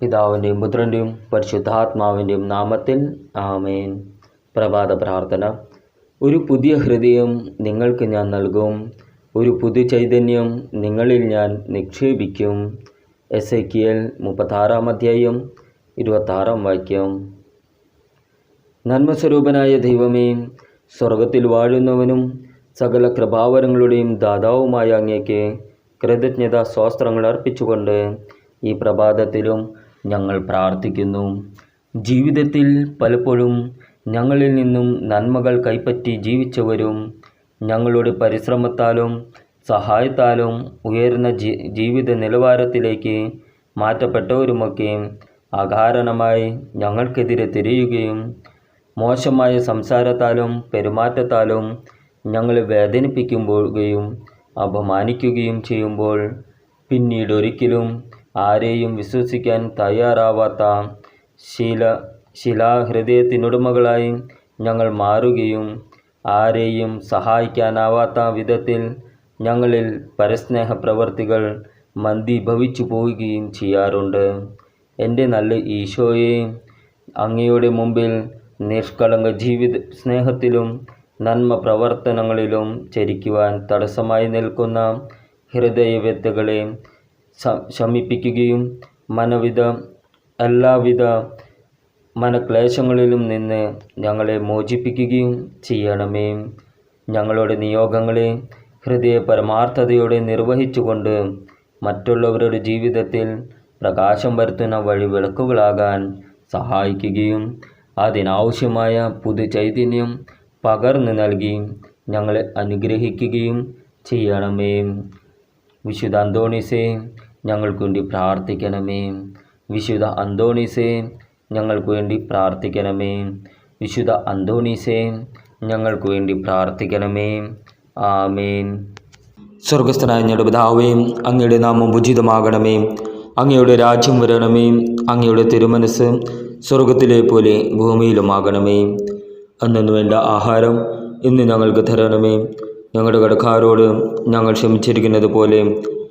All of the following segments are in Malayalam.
പിതാവിന്റെയും പുത്രന്റെയും പരിശുദ്ധാത്മാവിന്റെയും നാമത്തിൽ ആമേൻ. പ്രഭാത പ്രാർത്ഥന. ഒരു പുതിയ ഹൃദയം നിങ്ങൾക്ക് ഞാൻ നൽകും. ഒരു പുതു ചൈതന്യം നിങ്ങളിൽ ഞാൻ നിക്ഷേപിക്കും. എസ് എ കി എൽ മുപ്പത്താറാം അധ്യായം ഇരുപത്താറാം വാക്യം. നന്മസ്വരൂപനായ ദൈവമേ സ്വർഗത്തിൽ വാഴുന്നവനും സകല കൃപാവരങ്ങളുടെയും ദാതാവുമായ അങ്ങേക്ക് കൃതജ്ഞത സ്വാസ്ത്രങ്ങൾ അർപ്പിച്ചുകൊണ്ട് ഈ പ്രഭാതത്തിലും ഞങ്ങൾ പ്രാർത്ഥിക്കുന്നു. ജീവിതത്തിൽ പലപ്പോഴും ഞങ്ങളിൽ നിന്നും നന്മകൾ കൈപ്പറ്റി ജീവിച്ചവരും ഞങ്ങളുടെ പരിശ്രമത്താലും സഹായത്താലും ഉയർന്ന ജീവിത നിലവാരത്തിലേക്ക് മാറ്റപ്പെട്ടവരുമൊക്കെ അകാരണമായി ഞങ്ങൾക്കെതിരെ തിരിയുകയും മോശമായ സംസാരത്താലും പെരുമാറ്റത്താലും ഞങ്ങളെ വേദനിപ്പിക്കുമ്പോഴുകയും അപമാനിക്കുകയും ചെയ്യുമ്പോൾ പിന്നീട് ഒരിക്കലും ആരെയും വിശ്വസിക്കാൻ തയ്യാറാവാത്ത ശീല ശിലാഹൃദയത്തിനുടമകളായി ഞങ്ങൾ മാറുകയും ആരെയും സഹായിക്കാനാവാത്ത വിധത്തിൽ ഞങ്ങളിൽ പരസ്നേഹ പ്രവർത്തികൾ മന്ദീഭവിച്ചു പോവുകയും ചെയ്യാറുണ്ട്. എന്റെ നല്ല ഈശോയെ അങ്ങയുടെ മുമ്പിൽ നിഷ്കളങ്ക ജീവിത സ്നേഹത്തിലും നന്മ പ്രവർത്തനങ്ങളിലും ചരിക്കുവാൻ തടസ്സമായി നിൽക്കുന്ന ഹൃദയവ്യക്തകളെ ശമിപ്പിക്കുകയും മനവിധ എല്ലാവിധ മനക്ലേശങ്ങളിലും നിന്ന് ഞങ്ങളെ മോചിപ്പിക്കുകയും ചെയ്യണമേ. ഞങ്ങളുടെ നിയോഗങ്ങളെ ഹൃദയ പരമാർത്ഥതയോടെ നിർവഹിച്ചുകൊണ്ട് മറ്റുള്ളവരുടെ ജീവിതത്തിൽ പ്രകാശം വരുത്തുന്ന വഴി വിളക്കുകളാകാൻ സഹായിക്കുകയും അതിനാവശ്യമായ പുതു ചൈതന്യം പകർന്നു നൽകി ഞങ്ങളെ അനുഗ്രഹിക്കുകയും ചെയ്യണമേ. വിശുദ്ധ അന്തോണീസേ ഞങ്ങൾക്ക് വേണ്ടി പ്രാർത്ഥിക്കണമേ. വിശുദ്ധ അന്തോണീസേ ഞങ്ങൾക്ക് വേണ്ടി പ്രാർത്ഥിക്കണമേ. വിശുദ്ധ അന്തോണീസേ ഞങ്ങൾക്ക് വേണ്ടി പ്രാർത്ഥിക്കണമേ. ആമേൻ. സ്വർഗസ്ഥനായ ഞങ്ങളുടെ പിതാവേ അങ്ങയുടെ നാമം ഉചിതമാകണമേ. അങ്ങയുടെ രാജ്യം വരണമേ. അങ്ങയുടെ തിരുമനസ് സ്വർഗത്തിലെ പോലെ ഭൂമിയിലുമാകണമേ. അന്നു വേണ്ട ആഹാരം ഇന്ന് ഞങ്ങൾക്ക് തരണമേ. ഞങ്ങളുടെ കടക്കാരോട് ഞങ്ങൾ ക്ഷമിച്ചിരിക്കുന്നത് പോലെ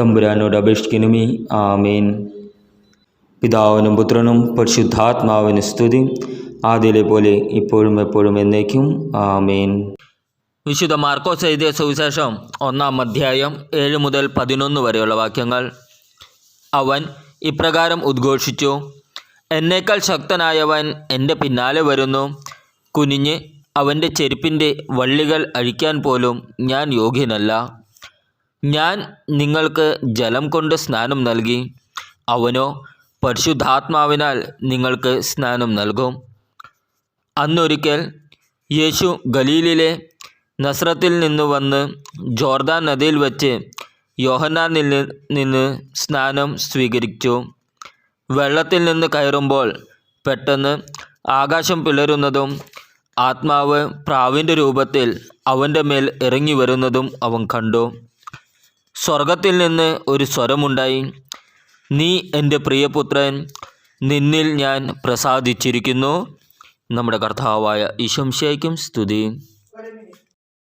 തമ്പുരാനോട് അപേക്ഷിക്കണമേ. ആമേൻ. പിതാവിനും പുത്രനും പരിശുദ്ധാത്മാവിന് സ്തുതി. ആദ്യയിലെ പോലെ ഇപ്പോഴും എപ്പോഴും എന്നേക്കും. ആമേൻ. വിശുദ്ധ മാർക്കോസ് എഴുതിയ സുവിശേഷം ഒന്നാം അധ്യായം ഏഴ് മുതൽ പതിനൊന്ന് വരെയുള്ള വാക്യങ്ങൾ. അവൻ ഇപ്രകാരം ഉദ്ഘോഷിച്ചു. എന്നേക്കാൾ ശക്തനായവൻ എന്റെ പിന്നാലെ വരുന്നു. കുനിഞ്ഞ് അവന്റെ ചെരുപ്പിന്റെ വള്ളികൾ അഴിക്കാൻ പോലും ഞാൻ യോഗ്യനല്ല. ഞാൻ നിങ്ങൾക്ക് ജലം കൊണ്ട് സ്നാനം നൽകി. അവനോ പരിശുദ്ധാത്മാവിനാൽ നിങ്ങൾക്ക് സ്നാനം നൽകും. അന്നൊരിക്കൽ യേശു ഗലീലിലെ നസ്രത്തിൽ നിന്ന് വന്ന് ജോർദാൻ നദിയിൽ വച്ച് യോഹന്നാനിൽ നിന്ന് സ്നാനം സ്വീകരിച്ചു. വെള്ളത്തിൽ നിന്ന് കയറുമ്പോൾ പെട്ടെന്ന് ആകാശം പിളരുന്നതും ആത്മാവ് പ്രാവിന്റെ രൂപത്തിൽ അവന്റെ മേൽ ഇറങ്ങി വരുന്നതും അവൻ കണ്ടു. സ്വർഗത്തിൽ നിന്ന് ഒരു സ്വരമുണ്ടായി. നീ എന്റെ പ്രിയപുത്രൻ നിന്നിൽ ഞാൻ പ്രസാദിച്ചിരിക്കുന്നു. നമ്മുടെ കർത്താവായ ഈശംശയ്ക്കും സ്തുതി.